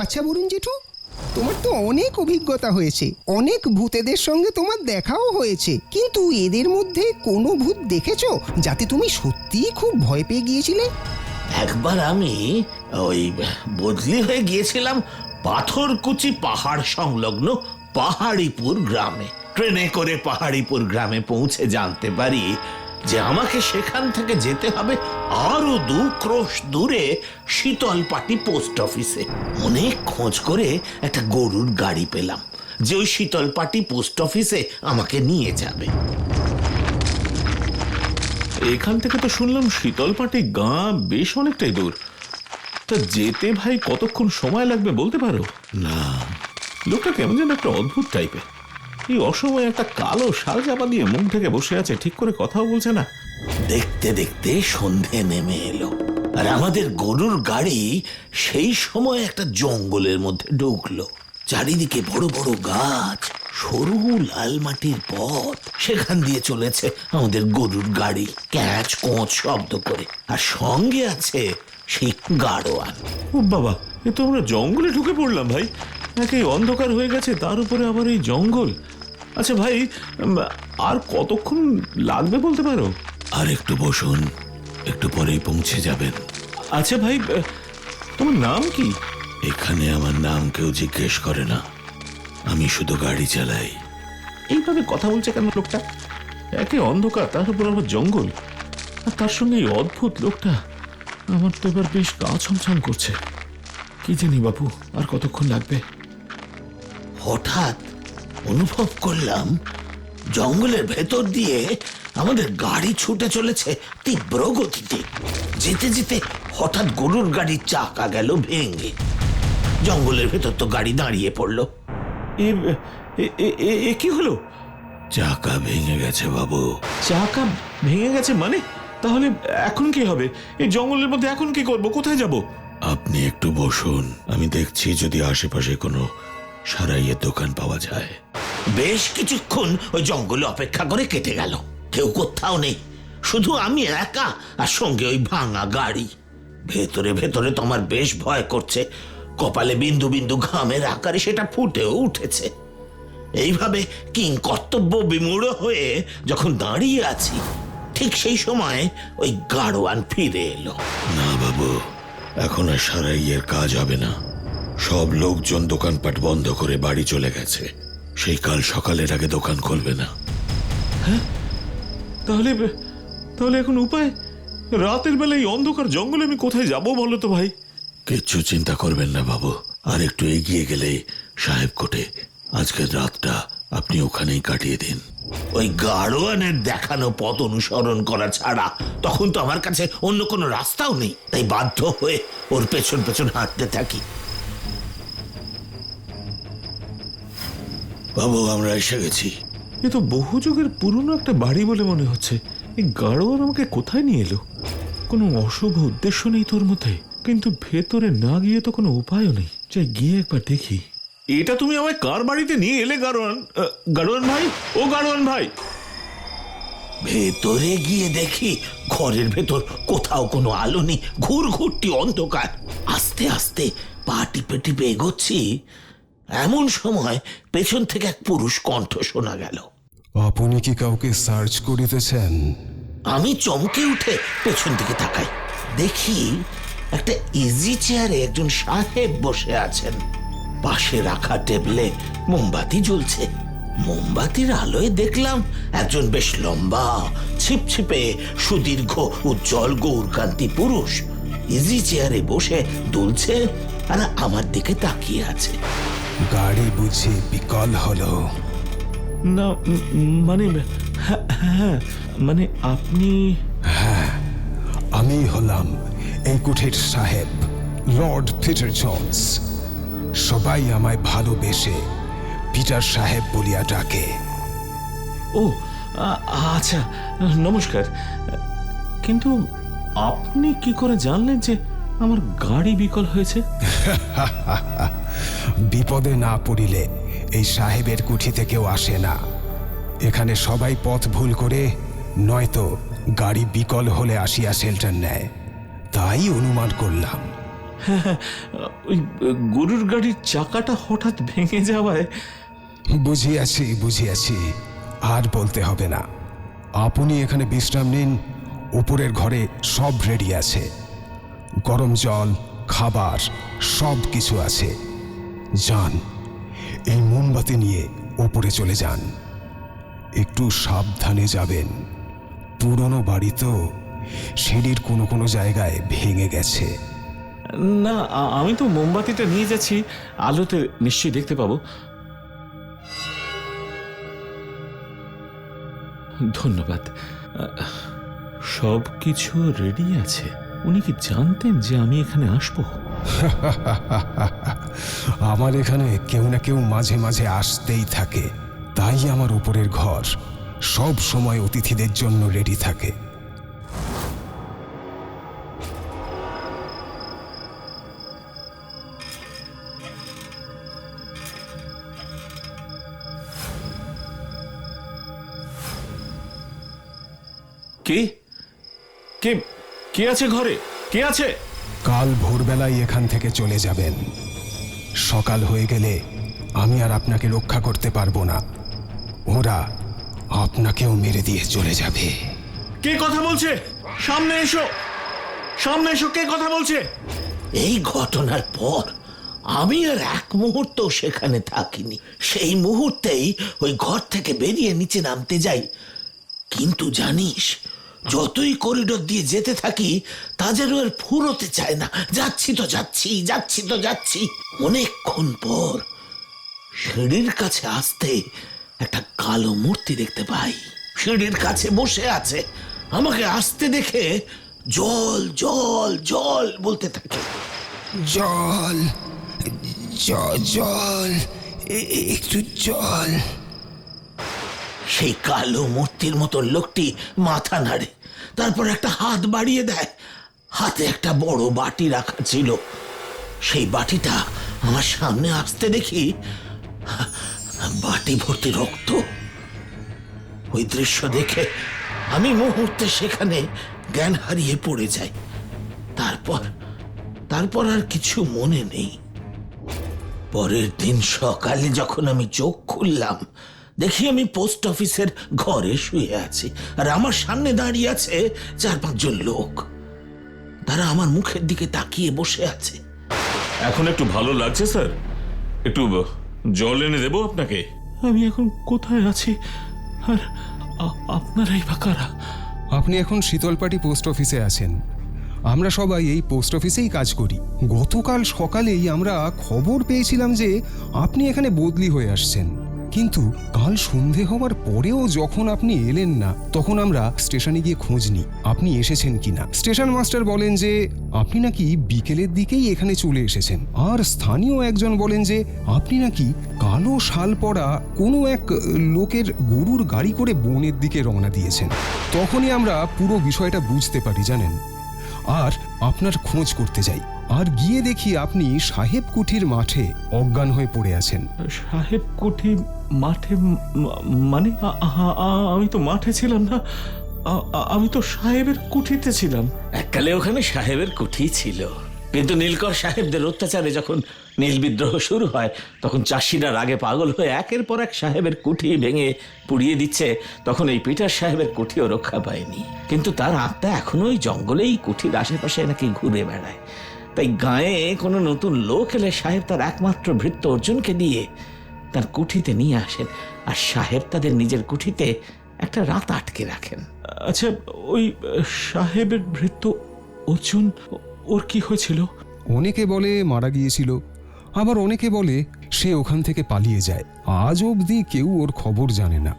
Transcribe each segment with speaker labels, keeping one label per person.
Speaker 1: আচ্ছা বলুন জেঠু তোমার তো অনেক অভিজ্ঞতা হয়েছে। অনেক ভূতেদের সঙ্গে তোমার দেখাও হয়েছে। কিন্তু এদের মধ্যে কোনো ভূত দেখেছ যাতে তুমি সত্যিই খুব ভয় পেয়ে গিয়েছিলে?
Speaker 2: একবার আমি ওই বদলি হয়ে গিয়েছিলাম পাথরকুচি পাহাড় সংলগ্ন পাহাড়িপুর গ্রামে। ট্রেনে করে পাহাড়িপুর গ্রামে পৌঁছে জানতে পারি যে আমাকে সেখান থেকে যেতে হবে আরও দু ক্রোশ দূরে শীতলপাটি পোস্ট অফিসে। অনেক খোঁজ করে একটা গরুর গাড়ি পেলাম যে ওই শীতলপাটি পোস্ট অফিসে আমাকে নিয়ে যাবে।
Speaker 3: এখান থেকে তো শুনলাম শীতলপাটি গাঁ বেশ অনেকটাই দূর। তা যেতে ভাই কতক্ষণ সময় লাগবে বলতে পারো?
Speaker 2: না।
Speaker 3: লোকটা কেমন যেন একটা অদ্ভুত টাইপের এই অসময়ে একটা কালো শাল চাপা দিয়ে মুখ থেকে বসে আছে ঠিক করে কথাও বলছে না।
Speaker 2: দেখতে দেখতে সন্ধে নেমে এলো আর আমাদের গরুর গাড়ি সেই সময় একটা জঙ্গলের মধ্যে ঢুকলো। চারিদিকে বড় বড় গাছ সরু লাল মাটির পথ সেখান দিয়ে চলেছে আমাদের গরুর গাড়ি ক্যাচ কোঁচ শব্দ করে। আর সঙ্গে আছে সেই গাড়োয়ান।
Speaker 3: ও বাবা এ তো আমরা জঙ্গলে ঢুকে পড়লাম ভাই। একে অন্ধকার হয়ে গেছে? তার উপরে আবার এই জঙ্গল। আচ্ছা ভাই আর কতক্ষণ লাগবে বলতে পারো?
Speaker 2: আর একটু বসুন একটু পরেই পৌঁছে যাবেন।
Speaker 3: আচ্ছা ভাই তোমার নাম কি?
Speaker 2: এখানে আমার নাম কেউ জিজ্ঞেস করে না। আমি শুধু গাড়ি চালাই।
Speaker 3: এইভাবে কথা বলছে কেন লোকটা? একে অন্ধকার তার উপর আবার জঙ্গল। আর তার সঙ্গে এই অদ্ভুত লোকটা আমার তো এবার বেশ গা ছমছম করছে। কি জানি বাপু আর কতক্ষণ লাগবে?
Speaker 2: হঠাৎ অনুভব করলাম জঙ্গলের ভেতর দিয়ে আমাদের গাড়ি ছুটে চলেছে তীব্র গতিতে। যেতে যেতে হঠাৎ গরুর গাড়ির চাকা গেল ভেঙে। জঙ্গলের ভেতর তো গাড়ি দাঁড়িয়ে পড়ল।
Speaker 3: এ কি হলো?
Speaker 2: চাকা ভেঙে গেছে বাবু।
Speaker 3: চাকা ভেঙে গেছে মানে? তাহলে এখন কি হবে? এই জঙ্গলের মধ্যে এখন কি করব? কোথায় যাব?
Speaker 2: আপনি একটু বসুন। আমি দেখছি যদি আশেপাশে কোনো সারাইয়ের দোকান পাওয়া যায়। বেশ কিছুক্ষণ ওই জঙ্গলে অপেক্ষা করে কেটে গেল। কেউ কোথাও নেই। শুধু আমি একা আর সঙ্গে ওই ভাঙা গাড়ি। ভেতরে ভেতরে তোমার বেশ ভয় করছে। কপালে বিন্দু বিন্দু ঘামের আকারে সেটা ফুটেও উঠেছে। এইভাবে কিং কর্তব্য বিমূঢ় হয়ে যখন দাঁড়িয়ে আছি ঠিক সেই সময় ওই গাড়োয়ান ফিরে এলো। না বাবু এখন আর সারাইয়ের কাজ হবে না। সব লোকজন দোকানপাট বন্ধ করে বাড়ি চলে গেছে। সেই কাল সকালের আগে দোকান খুলবে না।
Speaker 3: তাহলে তাহলে এখন উপায়? রাতের বেলা এই অন্ধকার জঙ্গলে আমি কোথায় যাব বলো তো ভাই?
Speaker 2: কিচ্ছু চিন্তা করবেন না বাবু। আর একটু এগিয়ে গেলে সাহেব কোটে আজকের রাতটা আপনি ওখানেই কাটিয়ে দিন। ওই গাড়োয়ানের দেখানো পথ অনুসরণ করা ছাড়া তখন তো আমার কাছে অন্য কোনো রাস্তাও নেই। তাই বাধ্য হয়ে ওর পেছন পেছন হাঁটতে থাকি। বাবু আমরা এসে গেছি।
Speaker 3: এ তো বহু যুগের পুরনো একটা বাড়ি বলে মনে হচ্ছে। এই গাড়োয়ান আমাকে কোথায় নিয়ে এলো? কোনো অশুভ উদ্দেশ্য নেই তোর মধ্যে? কিন্তু ভেতরে না গিয়ে তো কোনো উপায়ও নেই। যাই গিয়ে একবার দেখি। এটা তুমি আমায় কার বাড়িতে নিয়ে এলে গাড়োয়ান? গাড়োয়ান ভাই? ও গাড়োয়ান ভাই।
Speaker 2: ভেতরে গিয়ে দেখি ঘরের ভেতর কোথাও কোনো আলো নেই। ঘুর ঘুরটি অন্ধকার। আস্তে আস্তে পা টিপে টিপে এগোচ্ছি। এমন সময় পেছন থেকে এক পুরুষ কণ্ঠ শোনা গেল।
Speaker 4: আপনি কি কাউকে সার্চ করিতেছেন?
Speaker 2: আমি চমকে উঠে পেছন দিকে তাকাই। দেখি একটা ইজি চেয়ারে একজন সাহেব বসে আছেন। পাশে রাখা টেবিলে মোমবাতি জ্বলছে। মোমবাতির আলোয় দেখলাম একজন বেশ লম্বা ছিপছিপে সুদীর্ঘ উজ্জ্বল গৌরকান্তি পুরুষ। ইজি চেয়ারে বসে দুলছে আর আমার দিকে তাকিয়ে আছে।
Speaker 4: গাড়ি বুঝি বিকল হলো।
Speaker 3: না মানে হ্যাঁ হ্যাঁ মানে আপনি হ্যাঁ
Speaker 4: আমি হলাম এই কুঠের সাহেব লর্ড পিটার জন্স। সবাই আমায় ভালোবেসে পিটার সাহেব বলিয়া ডাকে।
Speaker 3: ও আচ্ছা নমস্কার। কিন্তু আপনি কি করে জানলেন যে আমার গাড়ি বিকল হয়েছে?
Speaker 4: বিপদে না পড়িলে এই সাহেবের কুঠিতে কেউ আসে না। এখানে সবাই পথ ভুল করে নয়তো গাড়ি বিকল হলে আসিয়া শেল্টার নেয়। তাই অনুমান করলাম।
Speaker 3: ওই গরুর গাড়ির চাকাটা হঠাৎ ভেঙে যাওয়ায়
Speaker 4: বুঝিয়াছি বুঝিয়াছি। আর বলতে হবে না। আপনি এখানে বিশ্রাম নিন উপরের ঘরে সব রেডি আছে। গরম জল খাবার সব কিছু আছে। যান। এই মোমবাতি নিয়ে ওপরে চলে যান। একটু সাবধানে যাবেন। পুরনো বাড়ি তো সিঁড়ির কোনো কোনো জায়গায় ভেঙে গেছে।
Speaker 3: না আমি তো মোমবাতিটা নিয়ে যাচ্ছি। আলোতে নিশ্চয়ই দেখতে পাবো। ধন্যবাদ। সব কিছু রেডি আছে। উনি কি জানতেন যে আমি এখানে আসব?
Speaker 4: আমার এখানে কেউ না কেউ মাঝে মাঝে আসতেই থাকে। তাই আমার উপরের ঘর সব সময় অতিথিদের জন্য রেডি থাকে।
Speaker 3: কে? কে? কে আছে ঘরে? কে আছে?
Speaker 4: কাল ভোরবেলায় এখান থেকে চলে যাবেন। সকাল হয়ে গেলে আমি আর আপনাকে রক্ষা করতে পারব না। ওরা আপনাকেও মেরে দিয়ে চলে যাবে।
Speaker 3: কে কথা বলছে? সামনে এসো। সামনে এসো কে কথা বলছে?
Speaker 2: এই ঘটনার পর আমি আর এক মুহূর্ত সেখানে থাকিনি। সেই মুহূর্তেই ওই ঘর থেকে বেরিয়ে নিচে নামতে যাই। কিন্তু জানিস যতই করিডোর দিয়ে যেতে থাকি, তা যেন আর ফুরোতে চায় না। যাচ্ছি তো যাচ্ছি যাচ্ছি তো যাচ্ছি। অনেকক্ষণ পর সিঁড়ির কাছে আসতে একটা কালো মূর্তি দেখতে পাই। সিঁড়ির কাছে বসে আছে। আমাকে আসতে দেখে জল জল জল বলতে থাকে।
Speaker 1: জল জল একটু জল।
Speaker 2: সেই কালো মূর্তির মতো লোকটি মাথা নাড়ে, তারপর একটা হাত বাড়িয়ে দেয়। হাতে একটা বড় বাটি রাখা ছিল। সেই বাটিটা আমার সামনে আসতে দেখি বাটি ভর্তি রক্ত। ওই দৃশ্য দেখে আমি মুহূর্তে সেখানে জ্ঞান হারিয়ে পড়ে যাই। তারপর তারপর আর কিছু মনে নেই। পরের দিন সকালে যখন আমি চোখ খুললাম দেখি আমি পোস্ট অফিসের ঘরে শুয়ে আছি আর আমার সামনে দাঁড়িয়ে আছে চার পাঁচজন লোক। তারা আমার মুখের দিকে তাকিয়ে বসে আছে।
Speaker 3: এখন একটু ভালো লাগছে স্যার? একটু জল এনে দেবো আপনাকে? আমি এখন কোথায় আছি? আর আপনারাই বা কারা?
Speaker 4: আপনি এখন শীতলপাটি পোস্ট অফিসে আছেন। আমরা সবাই এই পোস্ট অফিসেই কাজ করি। গতকাল সকালেই আমরা খবর পেয়েছিলাম যে আপনি এখানে বদলি হয়ে আসছেন। কিন্তু কাল সন্ধে হওয়ার পরেও যখন আপনি এলেন না, তখন আমরা স্টেশনে গিয়ে খোঁজ নিই, আপনি এসেছেন কিনা। স্টেশন মাস্টার বলেন যে, আপনি নাকি বিকেলের দিকেই এখানে চলে এসেছেন। আর স্থানীয় একজন বলেন যে, আপনি নাকি কালো শাল পরা কোনো এক লোকের গরুর গাড়ি করে বনের দিকে রওনা দিয়েছেন। তখনই আমরা পুরো বিষয়টা বুঝতে পারি, জানেন? আর আপনার খোঁজ করতে যাই। আর গিয়ে দেখি আপনি সাহেব কুঠির মাঠে অজ্ঞান হয়ে পড়ে আছেন।
Speaker 3: সাহেব কুঠি মাঠে মানে আমি তো মাঠে ছিলাম না। আমি তো সাহেবের কুঠিতে ছিলাম।
Speaker 2: এককালে ওখানে সাহেবের কুঠি ছিল। কিন্তু নীলকর সাহেবদের অত্যাচারে যখন নীল বিদ্রোহ শুরু হয়, তখন চাষিরা রাগে পাগল হয়ে একের পর এক সাহেবের কুঠি ভেঙে পুড়িয়ে দিচ্ছে। তখন এই পিটার সাহেবের কুঠিও রক্ষা পায়নি। কিন্তু তার আত্মা এখনও ওই জঙ্গলেই, কুঠির আশেপাশে নাকি ঘুরে বেড়ায়। তাই গায়ে কোনো নতুন লোক এলে সাহেব তার একমাত্র ভৃত্য অর্জুনকে দিয়ে তার কুঠিতে নিয়ে আসেন আর সাহেব তাদের নিজের কুঠিতে একটা রাত আটকে রাখেন।
Speaker 3: আচ্ছা ওই সাহেবের ভৃত্য অর্জুন ওর কি হয়েছিল?
Speaker 4: অনেকে বলে মারা গিয়েছিল আবার অনেকে বলে সে ওখান থেকে পালিয়ে যায়। আজ অবধি কেউ ওর খবর জানে না।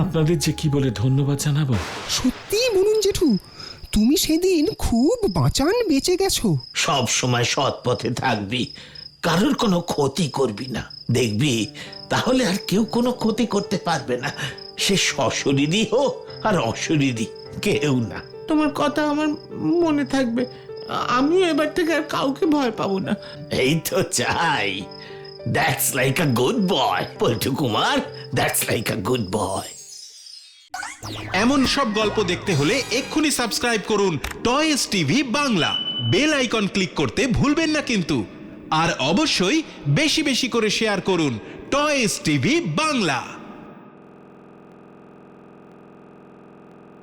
Speaker 3: আপনাদের যে কি বলে ধন্যবাদ জানাব?
Speaker 1: সত্যি বলুন জেঠু তুমি সেদিন খুব বাঁচান বেঁচে গেছো।
Speaker 2: সব সময় সৎ পথে থাকবি কারোর কোনো ক্ষতি করবি না। দেখবি তাহলে আর কেউ কোনো ক্ষতি করতে পারবে না। সে সশরীরই হোক আর অশরীরই কেউ না।
Speaker 5: তোমার কথা আমার মনে থাকবে। আমিও এবার থেকে আর কাউকে ভয় পাবো না।
Speaker 2: এই তো চাই। That's like a good boy Poltu Kumar that's like a good boy
Speaker 6: এমন সব গল্প দেখতে হলে এক্ষুনি সাবস্ক্রাইব করুন toys TV Bangla. Bell icon click করতে ভুলবেন না কিন্তু। আর অবশ্যই বেশি বেশি করে শেয়ার করুন টয়েস টিভি বাংলা।